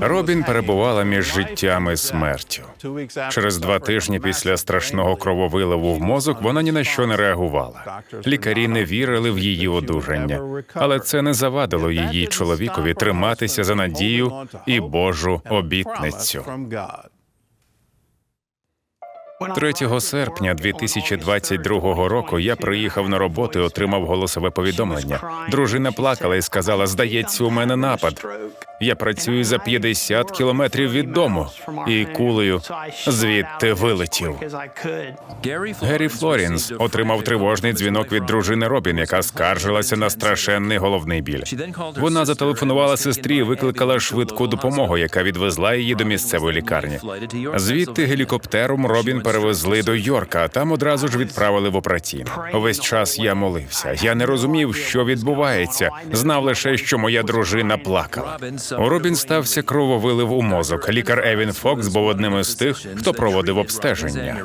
Робін перебувала між життям і смертю. Через два тижні після страшного крововиливу в мозок вона ні на що не реагувала. Лікарі не вірили в її одужання, але це не завадило її чоловікові триматися за надію і Божу обітницю. 3 серпня 2022 року я приїхав на роботу і отримав голосове повідомлення. Дружина плакала і сказала: Здається, у мене напад. Я працюю за 50 кілометрів від дому і кулею звідти вилетів. Геррі Флорінс отримав тривожний дзвінок від дружини Робін, яка скаржилася на страшенний головний біль. Вона зателефонувала сестрі і викликала швидку допомогу, яка відвезла її до місцевої лікарні. Звідти гелікоптером Робін перевезли до Йорка, а там одразу ж відправили в операційну. Увесь час я молився. Я не розумів, що відбувається. Знав лише, що моя дружина плакала. Робін стався крововилив у мозок. Лікар Евін Фокс був одним із тих, хто проводив обстеження.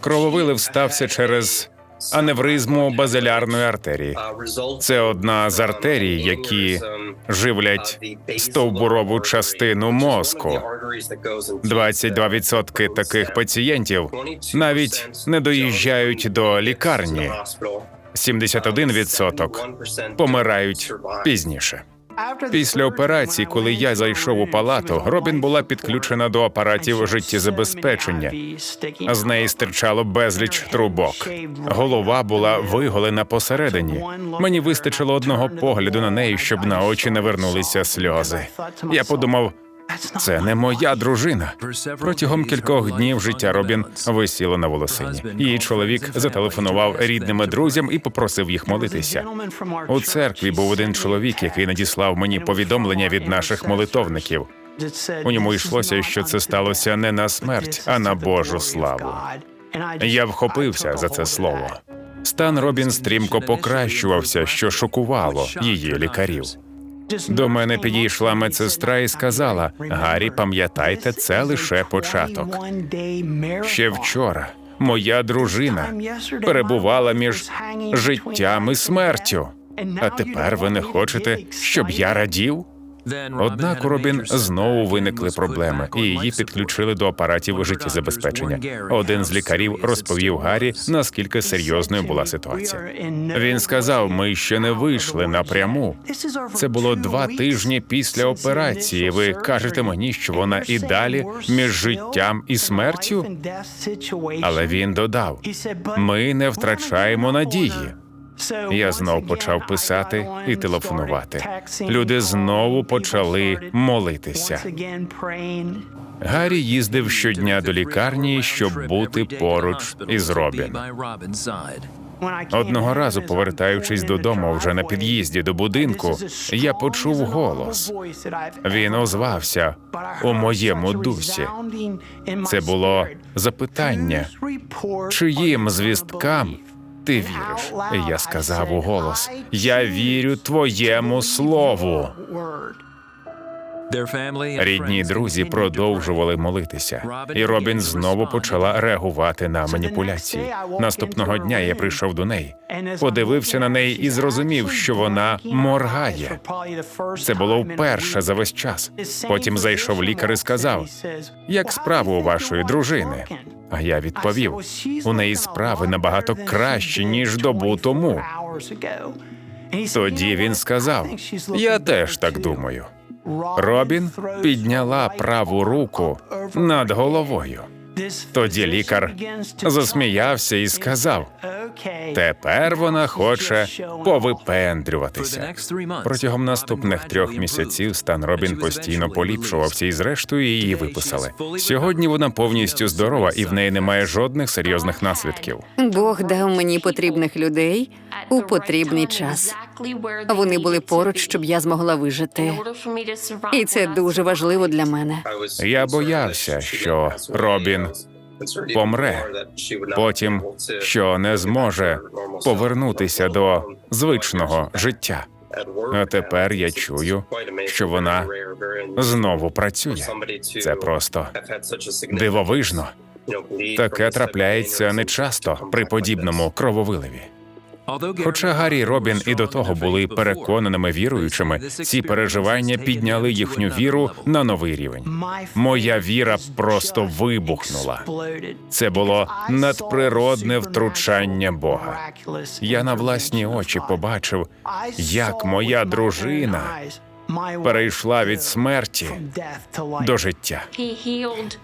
Крововилив стався через аневризму базилярної артерії. Це одна з артерій, які живлять стовбурову частину мозку. 22% таких пацієнтів навіть не доїжджають до лікарні. 71% помирають пізніше. Після операції, коли я зайшов у палату, Робін була підключена до апаратів життєзабезпечення. З неї стирчало безліч трубок. Голова була виголена посередині. Мені вистачило одного погляду на неї, щоб на очі не вернулися сльози. Я подумав. Це не моя дружина. Протягом кількох днів життя Робін висіло на волосині. Її чоловік зателефонував рідним друзям і попросив їх молитися. У церкві був один чоловік, який надіслав мені повідомлення від наших молитовників. У ньому йшлося, що це сталося не на смерть, а на Божу славу. Я вхопився за це слово. Стан Робін стрімко покращувався, що шокувало її лікарів. До мене підійшла медсестра і сказала: Гаррі, пам'ятайте, це лише початок. Ще вчора моя дружина перебувала між життям і смертю. А тепер ви не хочете, щоб я радів? Однак у Робін знову виникли проблеми, і її підключили до апаратів життєзабезпечення. Один з лікарів розповів Гаррі, наскільки серйозною була ситуація. Він сказав: ми ще не вийшли напряму. Це було два тижні після операції. Ви кажете мені, що вона і далі між життям і смертю? Але він додав: ми не втрачаємо надії. Я знов почав писати і телефонувати. Люди знову почали молитися. Гаррі їздив щодня до лікарні, щоб бути поруч із Робін. Одного разу, повертаючись додому, вже на під'їзді до будинку, я почув голос. Він озвався у моєму дусі. Це було запитання, чиїм звісткам ти віриш? Я сказав у голос: Я вірю твоєму слову. Рідні друзі продовжували молитися, і Робін знову почала реагувати на маніпуляції. Наступного дня я прийшов до неї, подивився на неї і зрозумів, що вона моргає. Це було вперше за весь час. Потім зайшов лікар і сказав: як справи у вашої дружини? А я відповів: у неї справи набагато кращі ніж добу тому. Тоді він сказав: Я теж так думаю. Робін підняла праву руку над головою. Тоді лікар засміявся і сказав: тепер вона хоче повипендрюватися. Протягом наступних трьох місяців стан Робін постійно поліпшувався, і зрештою її виписали. Сьогодні вона повністю здорова і в неї немає жодних серйозних наслідків. Бог дав мені потрібних людей у потрібний час. Вони були поруч, щоб я змогла вижити. І це дуже важливо для мене. Я боявся, що Робін помре, потім що не зможе повернутися до звичного життя. А тепер я чую, що вона знову працює. Це просто дивовижно. Таке трапляється нечасто при подібному крововиливі. Хоча Гаррі Робін і до того були переконаними віруючими, ці переживання підняли їхню віру на новий рівень. Моя віра просто вибухнула. Це було надприродне втручання Бога. Я на власні очі побачив, як моя дружина перейшла від смерті до життя.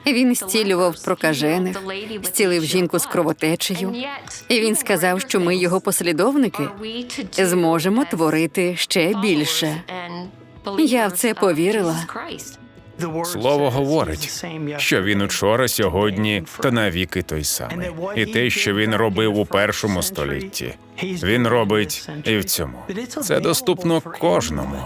Він зцілював прокажених, зцілив жінку з кровотечею. І він сказав, що ми, його послідовники, зможемо творити ще більше. Я в це повірила. Слово говорить, що він учора, сьогодні та навіки той самий. І те, що він робив у першому столітті, він робить і в цьому. Це доступно кожному.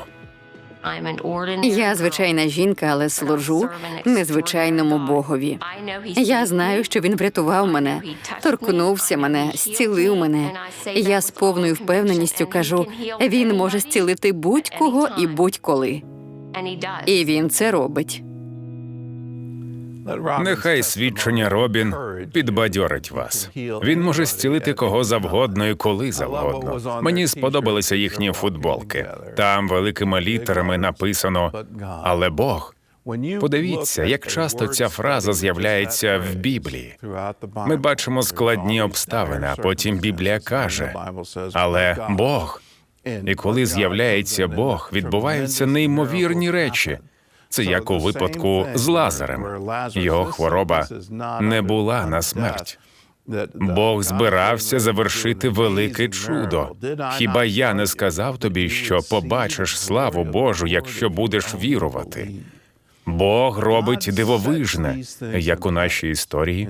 Я звичайна жінка, але служу незвичайному Богові. Я знаю, що він врятував мене, торкнувся мене, зцілив мене. Я з повною впевненістю кажу: він може зцілити будь-кого і будь-коли. І він це робить. Нехай свідчення Робін підбадьорить вас. Він може зцілити кого завгодно і коли завгодно. Мені сподобалися їхні футболки. Там великими літерами написано Але Бог. Подивіться, як часто ця фраза з'являється в Біблії. Ми бачимо складні обставини, а потім Біблія каже, але Бог. І коли з'являється Бог, відбуваються неймовірні речі. Це як у випадку з Лазарем. Його хвороба не була на смерть. Бог збирався завершити велике чудо. Хіба я не сказав тобі, що побачиш славу Божу, якщо будеш вірувати? Бог робить дивовижне, як у нашій історії.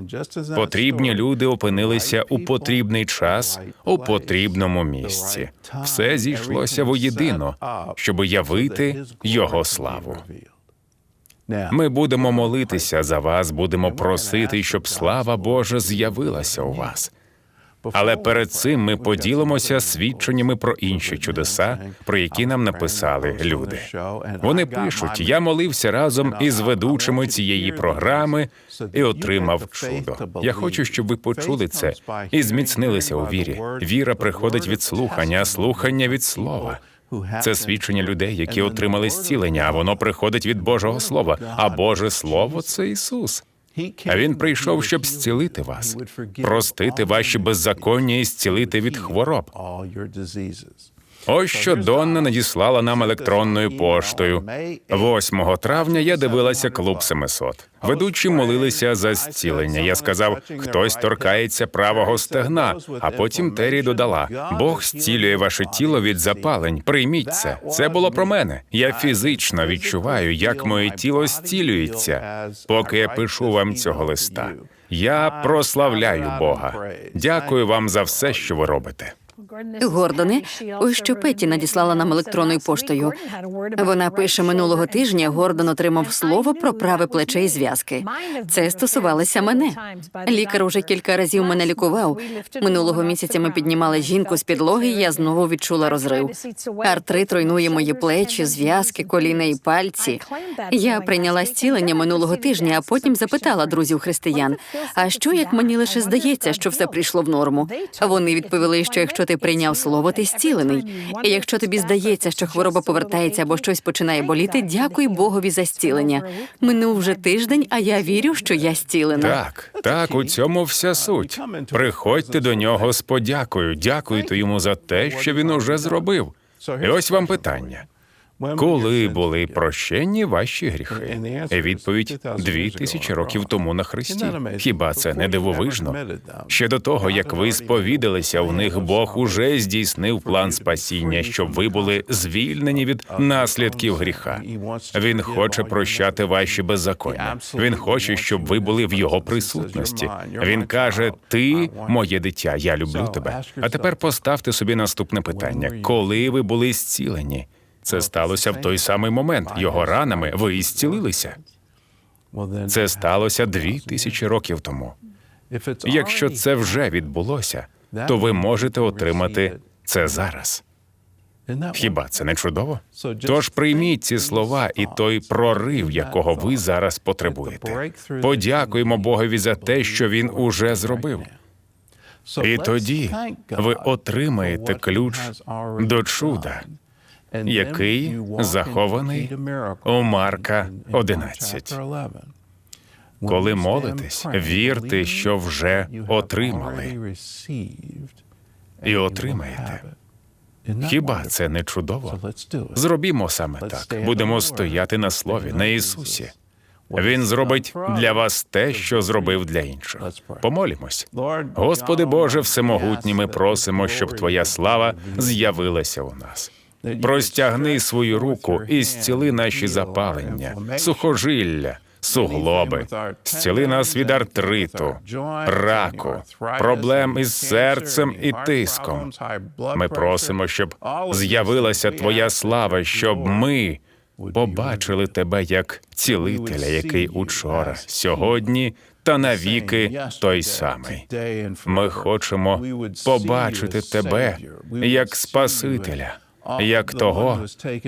Потрібні люди опинилися у потрібний час у потрібному місці. Все зійшлося воєдино, щоб явити його славу. Ми будемо молитися за вас, будемо просити, щоб слава Божа з'явилася у вас. Але перед цим ми поділимося свідченнями про інші чудеса, про які нам написали люди. Вони пишуть: я молився разом із ведучими цієї програми і отримав чудо. Я хочу, щоб ви почули це і зміцнилися у вірі. Віра приходить від слухання, а слухання від слова. Це свідчення людей, які отримали зцілення, а воно приходить від Божого Слова. А Боже Слово це Ісус. А він прийшов, щоб зцілити вас, простити ваші беззаконня і зцілити від хвороб. Ось що Донна надіслала нам електронною поштою. 8 травня я дивилася клуб 700. Ведучі молилися за зцілення. Я сказав, хтось торкається правого стегна. А потім Террі додала: Бог зцілює ваше тіло від запалень. Прийміть це. Це було про мене. Я фізично відчуваю, як моє тіло зцілюється, поки я пишу вам цього листа. Я прославляю Бога. Дякую вам за все, що ви робите. Гордоне, ось що Петті надіслала нам електронною поштою. Вона пише минулого тижня. Гордон отримав слово про праве плече і зв'язки. Це стосувалося мене. Лікар уже кілька разів мене лікував. Минулого місяця ми піднімали жінку з підлоги. і Я знову відчула розрив. Артрит руйнує мої плечі, зв'язки, коліна і пальці. Я прийняла зцілення минулого тижня, а потім запитала друзів християн: а що як мені лише здається, що все прийшло в норму? Вони відповіли, що якщо ти прийняв слово, ти зцілений. І якщо тобі здається, що хвороба повертається або щось починає боліти, дякуй Богові за зцілення. Минув вже тиждень, а я вірю, що я зцілена. Так, так, у цьому вся суть. Приходьте до нього з подякою, дякуйте йому за те, що він уже зробив. І ось вам питання. Коли були прощені ваші гріхи? Відповідь дві тисячі років тому на Христі. Хіба це не дивовижно? Ще до того, як ви сповідалися в них, Бог уже здійснив план спасіння, щоб ви були звільнені від наслідків гріха. Він хоче прощати ваші беззаконня. Він хоче, щоб ви були в його присутності. Він каже: Ти, моє дитя, я люблю тебе. А тепер поставте собі наступне питання: коли ви були зцілені? Це сталося в той самий момент. Його ранами ви і зцілилися. Це сталося дві тисячі років тому. Якщо це вже відбулося, то ви можете отримати це зараз. Хіба це не чудово? Тож прийміть ці слова і той прорив, якого ви зараз потребуєте. Подякуємо Богові за те, що він уже зробив. І тоді ви отримаєте ключ до чуда, який захований у Марка 11. Коли молитесь, вірте, що вже отримали, і отримаєте. Хіба це не чудово? Зробімо саме так. Будемо стояти на слові, на Ісусі. Він зробить для вас те, що зробив для інших. Помолімось. Господи Боже, всемогутній, ми просимо, щоб Твоя слава з'явилася у нас. Простягни свою руку і зціли наші запалення, сухожилля, суглоби, зціли нас від артриту, раку, проблем із серцем і тиском. Ми просимо, щоб з'явилася Твоя слава, щоб ми побачили тебе як цілителя, який учора, сьогодні та навіки той самий. Ми хочемо побачити тебе як Спасителя, як того,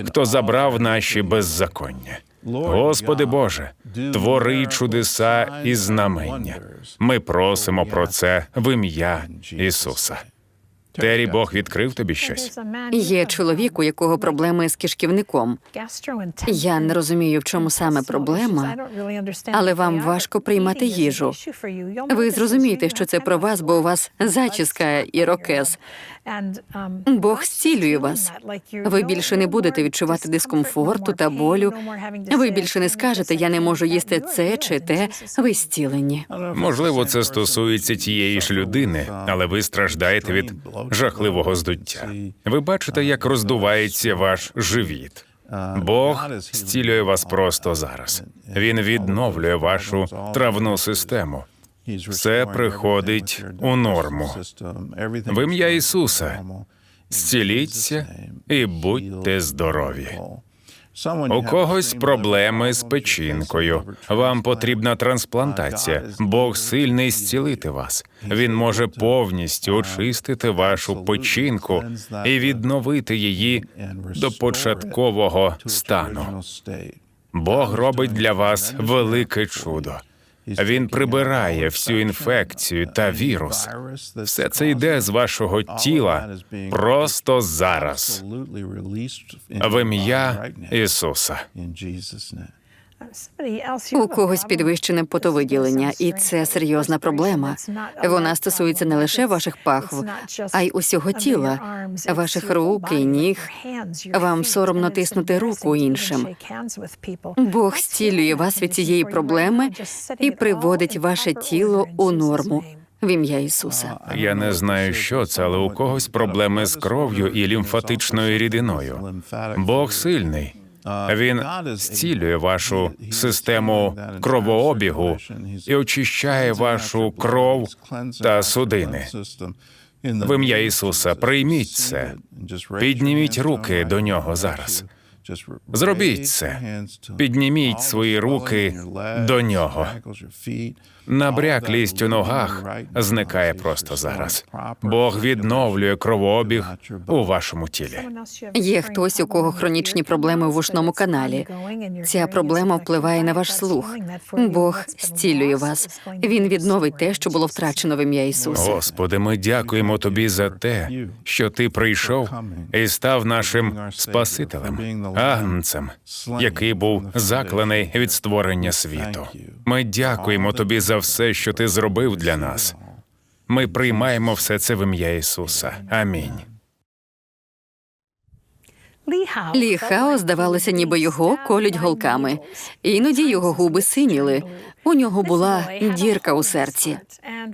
хто забрав наші беззаконня. Господи Боже, твори чудеса і знамення. Ми просимо про це в ім'я Ісуса. Тері Бог відкрив тобі щось. Є чоловік, у якого проблеми з кишківником. Я не розумію, в чому саме проблема, але вам важко приймати їжу. Ви зрозумієте, що це про вас, бо у вас зачіска і рокез. Бог зцілює вас. Ви більше не будете відчувати дискомфорту та болю. Ви більше не скажете, я не можу їсти це чи те. Ви зцілені. Можливо, це стосується тієї ж людини, але ви страждаєте від жахливого здуття. Ви бачите, як роздувається ваш живіт. Бог зцілює вас просто зараз. Він відновлює вашу травну систему. Все приходить у норму. В ім'я Ісуса зціліться і будьте здорові. У когось проблеми з печінкою. Вам потрібна трансплантація. Бог сильний зцілити вас. Він може повністю очистити вашу печінку і відновити її до початкового стану. Бог робить для вас велике чудо. Він прибирає всю інфекцію та вірус. Все це йде з вашого тіла просто зараз. В ім'я Ісуса. У когось підвищене потовиділення, і це серйозна проблема. Вона стосується не лише ваших пахв, а й усього тіла, ваших рук і ніг. Вам соромно тиснути руку іншим. Бог зцілює вас від цієї проблеми і приводить ваше тіло у норму. В ім'я Ісуса. Я не знаю, що це, але у когось проблеми з кров'ю і лімфатичною рідиною. Бог сильний. Він зцілює вашу систему кровообігу і очищає вашу кров та судини. В ім'я Ісуса прийміть це. Підніміть руки до нього зараз. Зробіть це. Підніміть свої руки до нього. Набряклість у ногах зникає просто зараз. Бог відновлює кровообіг у вашому тілі. Є хтось, у кого хронічні проблеми в вушному каналі. Ця проблема впливає на ваш слух. Бог зцілює вас. Він відновить те, що було втрачено в ім'я Ісуса. Господи, ми дякуємо тобі за те, що ти прийшов і став нашим Спасителем, агнцем, який був закланий від створення світу. Ми дякуємо тобі за все, що ти зробив для нас. Ми приймаємо все це в ім'я Ісуса. Амінь. Лі Хао здавалося, ніби його колють голками. Іноді його губи синіли. У нього була дірка у серці,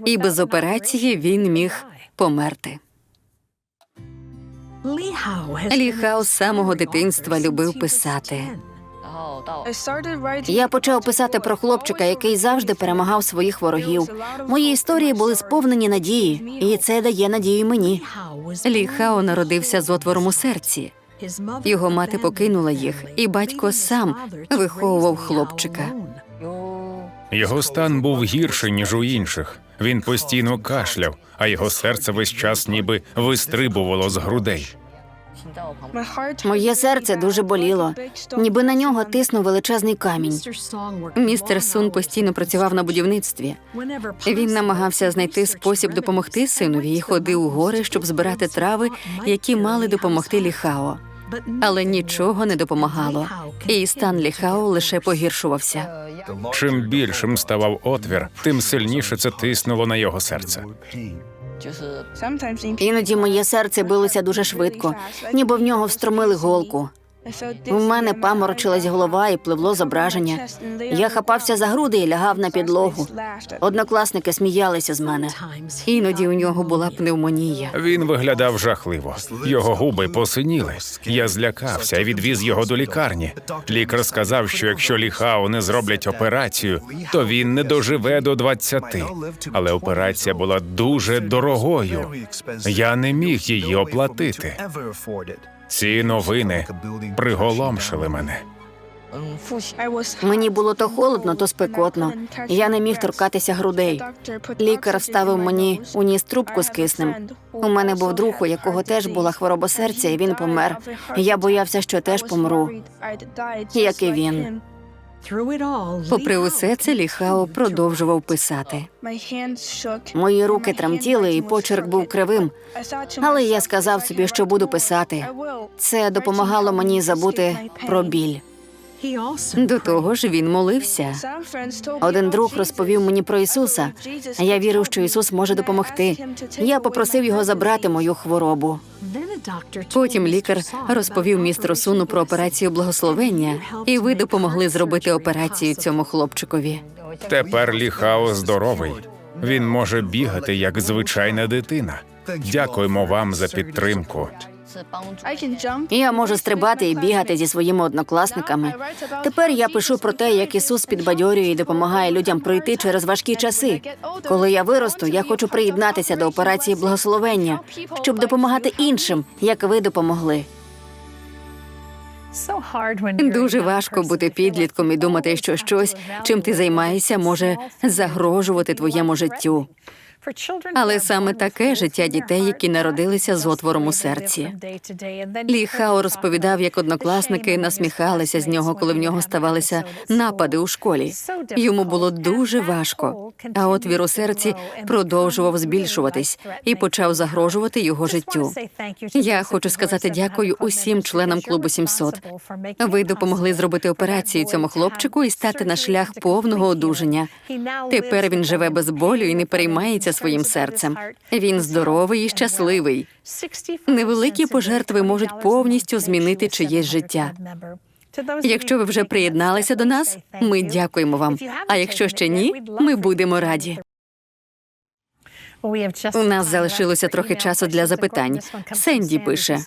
і без операції він міг померти. Лі Хао з самого дитинства любив писати. Я почав писати про хлопчика, який завжди перемагав своїх ворогів. Мої історії були сповнені надії, і це дає надію мені. Лі Хао народився з отвором у серці. Його мати покинула їх, і батько сам виховував хлопчика. Його стан був гірший, ніж у інших. Він постійно кашляв, а його серце весь час ніби вистрибувало з грудей. Моє серце дуже боліло, ніби на нього тиснув величезний камінь. Містер Сун постійно працював на будівництві. Він намагався знайти спосіб допомогти синові і ходив у гори, щоб збирати трави, які мали допомогти Ліхао. Але нічого не допомагало, і стан Ліхао лише погіршувався. Чим більшим ставав отвір, тим сильніше це тиснуло на його серце. Іноді моє серце билося дуже швидко, ніби в нього встромили голку. У мене паморочилась голова і пливло зображення. Я хапався за груди і лягав на підлогу. Однокласники сміялися з мене. Іноді у нього була пневмонія. Він виглядав жахливо. Його губи посиніли. Я злякався і відвіз його до лікарні. Лікар сказав, що якщо ліхао не зроблять операцію, то він не доживе до 20. Але операція була дуже дорогою. Я не міг її оплатити. Ці новини приголомшили мене. Мені було то холодно, то спекотно. Я не міг торкатися грудей. Лікар вставив мені у ніс трубку з киснем. У мене був друг, у якого теж була хвороба серця, і він помер. Я боявся, що теж помру, як і він. Попри усе це, Ліхао продовжував писати. Мої руки тремтіли, і почерк був кривим. Але я сказав собі, що буду писати. Це допомагало мені забути про біль. До того ж, він молився. Один друг розповів мені про Ісуса. Я вірив, що Ісус може допомогти. Я попросив його забрати мою хворобу. Потім лікар розповів містеру Суну про операцію благословення, і ви допомогли зробити операцію цьому хлопчикові. Тепер ліхао здоровий. Він може бігати як звичайна дитина. Дякуємо вам за підтримку. Я можу стрибати і бігати зі своїми однокласниками. Тепер я пишу про те, як Ісус підбадьорює і допомагає людям пройти через важкі часи. Коли я виросту, я хочу приєднатися до операції благословення, щоб допомагати іншим, як ви допомогли. Дуже важко бути підлітком і думати, що щось, чим ти займаєшся, може загрожувати твоєму життю. Але саме таке життя дітей, які народилися з отвором у серці. Лі Хао розповідав, як однокласники насміхалися з нього, коли в нього ставалися напади у школі. Йому було дуже важко, а отвір у серці продовжував збільшуватись і почав загрожувати його життю. Я хочу сказати дякую усім членам клубу 700. Ви допомогли зробити операцію цьому хлопчику і стати на шлях повного одужання. Тепер він живе без болю і не переймається своїм серцем. Він здоровий і щасливий. Невеликі пожертви можуть повністю змінити чиєсь життя. Якщо ви вже приєдналися до нас, ми дякуємо вам. А якщо ще ні, ми будемо раді. У нас залишилося трохи часу для запитань. Сенді пише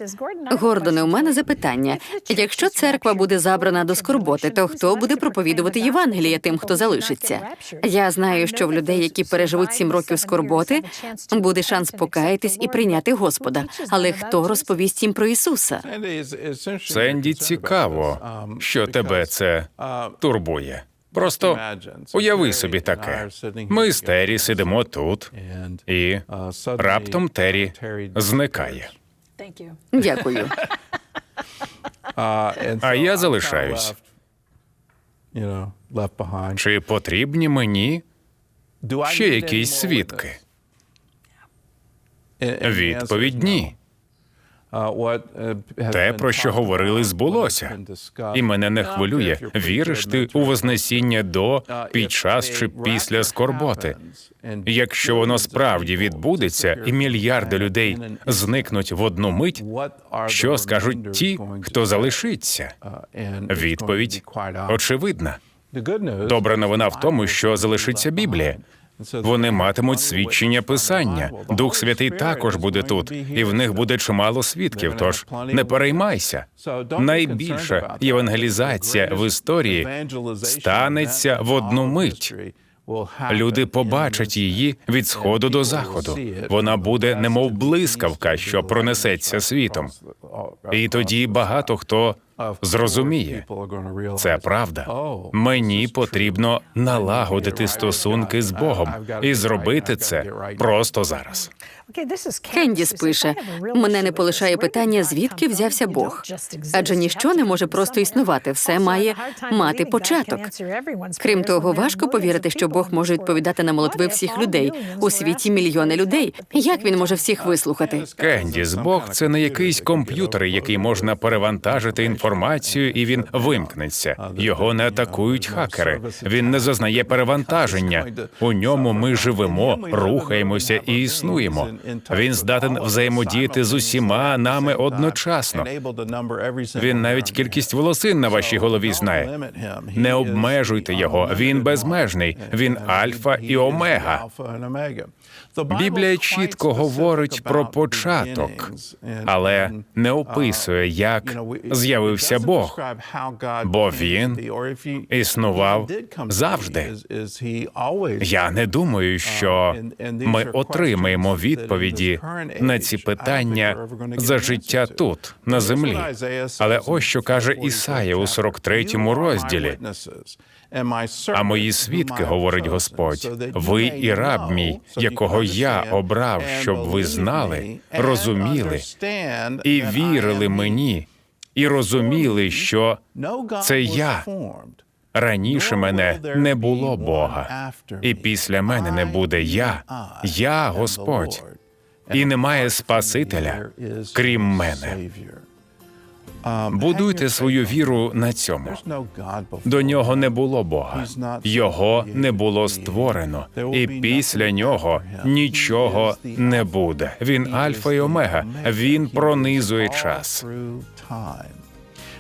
Гордоне, у мене запитання. Якщо церква буде забрана до скорботи, то хто буде проповідувати Євангеліє тим, хто залишиться? Я знаю, що в людей, які переживуть сім років скорботи, буде шанс покаятись і прийняти Господа. Але хто розповість їм про Ісуса? Сенді цікаво, що тебе це турбує. Просто уяви собі таке. Ми з Террі сидимо тут, і раптом Террі зникає. Дякую. А я залишаюсь. Чи потрібні мені ще якісь свідки? Відповідь ні. Те, про що говорили, збулося. І мене не хвилює, віриш ти у Вознесіння до, під час чи після скорботи. Якщо воно справді відбудеться, і мільярди людей зникнуть в одну мить, що скажуть ті, хто залишиться? Відповідь очевидна. Добра новина в тому, що залишиться Біблія. Вони матимуть свідчення писання. Дух Святий також буде тут, і в них буде чимало свідків. Тож не переймайся. Найбільша євангелізація в історії станеться в одну мить. Люди побачать її від сходу до заходу. Вона буде немов блискавка, що пронесеться світом. І тоді багато хто зрозуміє. Це правда. Мені потрібно налагодити стосунки з Богом і зробити це просто зараз. Кендіс пише: мене не полишає питання, звідки взявся Бог. Адже ніщо не може просто існувати, все має мати початок. Крім того, важко повірити, що Бог може відповідати на молитви всіх людей у світі мільйони людей. Як він може всіх вислухати? Кендіс, Бог це не якийсь комп'ютер, який можна перевантажити інформацію, і він вимкнеться. Його не атакують хакери. Він не зазнає перевантаження. У ньому ми живемо, рухаємося і існуємо. Він здатен взаємодіяти з усіма нами одночасно. Він навіть кількість волосин на вашій голові знає. Не обмежуйте його. Він безмежний. Він альфа і омега. Біблія чітко говорить про початок, але не описує, як з'явився Бог, бо він існував завжди. Я не думаю, що ми отримаємо відповіді на ці питання за життя тут, на землі. Але ось що каже Ісая у 43-му розділі. А мої свідки, говорить Господь, ви і раб мій, якого я обрав, щоб ви знали, розуміли і вірили мені, і розуміли, що це я. Раніше мене не було Бога, і після мене не буде я, я Господь, і немає Спасителя, крім мене. Будуйте свою віру на цьому. До нього не було Бога, його не було створено, і після нього нічого не буде. Він альфа і омега. Він пронизує час.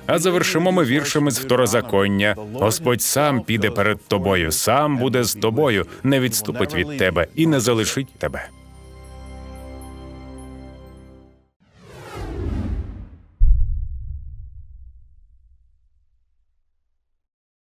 А завершимо ми віршами з второзаконня. Господь сам піде перед тобою, сам буде з тобою, не відступить від тебе і не залишить тебе.